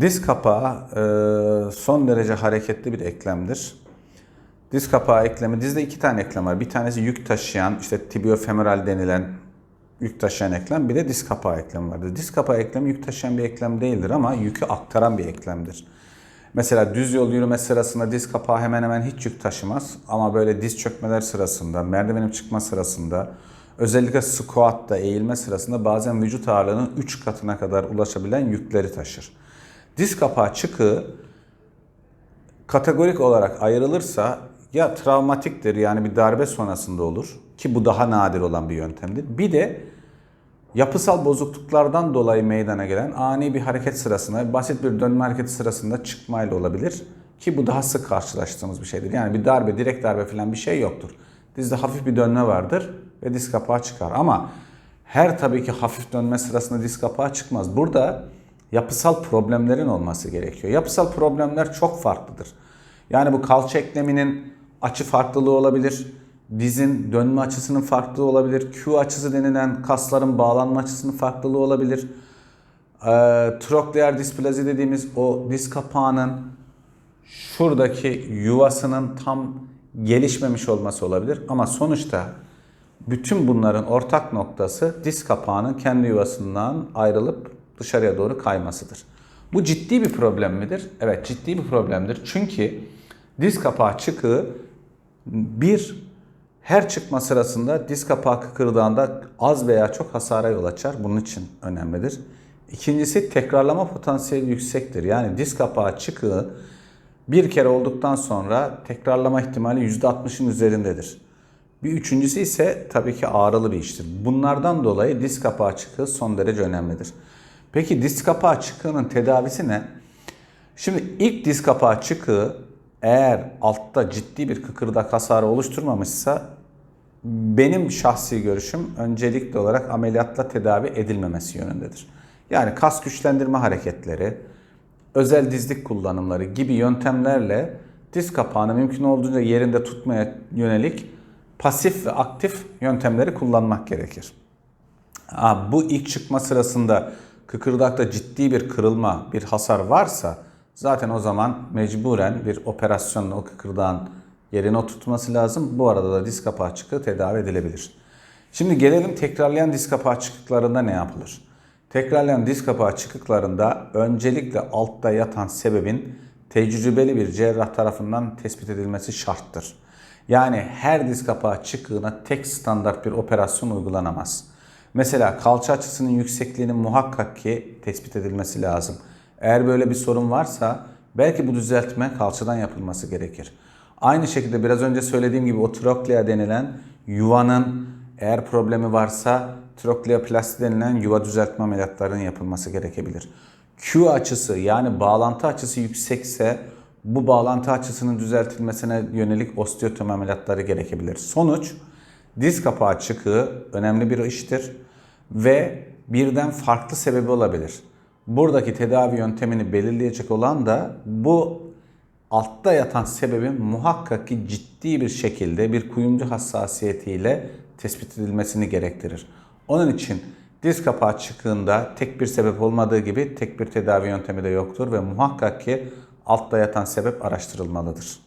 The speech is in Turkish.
Diz kapağı e, son derece hareketli bir eklemdir. Diz kapağı eklemi, dizde iki tane eklem var. Bir tanesi yük taşıyan, işte tibiofemoral denilen yük taşıyan eklem, bir de diz kapağı eklemi vardır. Diz kapağı eklemi yük taşıyan bir eklem değildir ama yükü aktaran bir eklemdir. Mesela düz yol yürüme sırasında diz kapağı hemen hemen hiç yük taşımaz. Ama böyle diz çökmeler sırasında, merdivenin çıkma sırasında, özellikle squat'ta eğilme sırasında bazen vücut ağırlığının 3 katına kadar ulaşabilen yükleri taşır. Diz kapağı çıkığı kategorik olarak ayrılırsa ya travmatiktir yani bir darbe sonrasında olur ki bu daha nadir olan bir yöntemdir. Bir de yapısal bozukluklardan dolayı meydana gelen ani bir hareket sırasında, basit bir dönme hareketi sırasında çıkmayla olabilir. Ki bu daha sık karşılaştığımız bir şeydir. Yani bir darbe, direkt darbe falan bir şey yoktur. Dizde hafif bir dönme vardır ve diz kapağı çıkar. Ama her tabii ki hafif dönme sırasında diz kapağı çıkmaz. Burada yapısal problemlerin olması gerekiyor. Yapısal problemler çok farklıdır. Yani bu kalça ekleminin açı farklılığı olabilir. Dizin dönme açısının farklılığı olabilir. Q açısı denilen kasların bağlanma açısının farklılığı olabilir. Ee, trokleer displazi dediğimiz o diz kapağının şuradaki yuvasının tam gelişmemiş olması olabilir. Ama sonuçta bütün bunların ortak noktası diz kapağının kendi yuvasından ayrılıp dışarıya doğru kaymasıdır. Bu ciddi bir problem midir? Evet ciddi bir problemdir. Çünkü diz kapağı çıkığı bir her çıkma sırasında diz kapağı kıkırdağında az veya çok hasara yol açar. Bunun için önemlidir. İkincisi tekrarlama potansiyeli yüksektir. Yani diz kapağı çıkığı bir kere olduktan sonra tekrarlama ihtimali %60'ın üzerindedir. Bir üçüncüsü ise tabii ki ağrılı bir iştir. Bunlardan dolayı diz kapağı çıkığı son derece önemlidir. Peki diz kapağı çıkığının tedavisi ne? Şimdi ilk diz kapağı çıkığı eğer altta ciddi bir kıkırdak hasarı oluşturmamışsa benim şahsi görüşüm öncelikli olarak ameliyatla tedavi edilmemesi yönündedir. Yani kas güçlendirme hareketleri, özel dizlik kullanımları gibi yöntemlerle diz kapağını mümkün olduğunca yerinde tutmaya yönelik pasif ve aktif yöntemleri kullanmak gerekir. Bu ilk çıkma sırasında kıkırdakta ciddi bir kırılma, bir hasar varsa zaten o zaman mecburen bir operasyonla o kıkırdağın yerine oturtması lazım. Bu arada da diz kapağı tedavi edilebilir. Şimdi gelelim tekrarlayan diz kapağı ne yapılır? Tekrarlayan diz kapağı öncelikle altta yatan sebebin tecrübeli bir cerrah tarafından tespit edilmesi şarttır. Yani her diz kapağı çıkığına tek standart bir operasyon uygulanamaz. Mesela kalça açısının yüksekliğinin muhakkak ki tespit edilmesi lazım. Eğer böyle bir sorun varsa belki bu düzeltme kalçadan yapılması gerekir. Aynı şekilde biraz önce söylediğim gibi o troklea denilen yuvanın eğer problemi varsa trokleoplasti denilen yuva düzeltme ameliyatlarının yapılması gerekebilir. Q açısı yani bağlantı açısı yüksekse bu bağlantı açısının düzeltilmesine yönelik osteotomi ameliyatları gerekebilir. Sonuç diz kapağı çıkığı önemli bir iştir ve birden farklı sebebi olabilir. Buradaki tedavi yöntemini belirleyecek olan da bu altta yatan sebebin muhakkak ki ciddi bir şekilde bir kuyumcu hassasiyetiyle tespit edilmesini gerektirir. Onun için diz kapağı çıkığında tek bir sebep olmadığı gibi tek bir tedavi yöntemi de yoktur ve muhakkak ki altta yatan sebep araştırılmalıdır.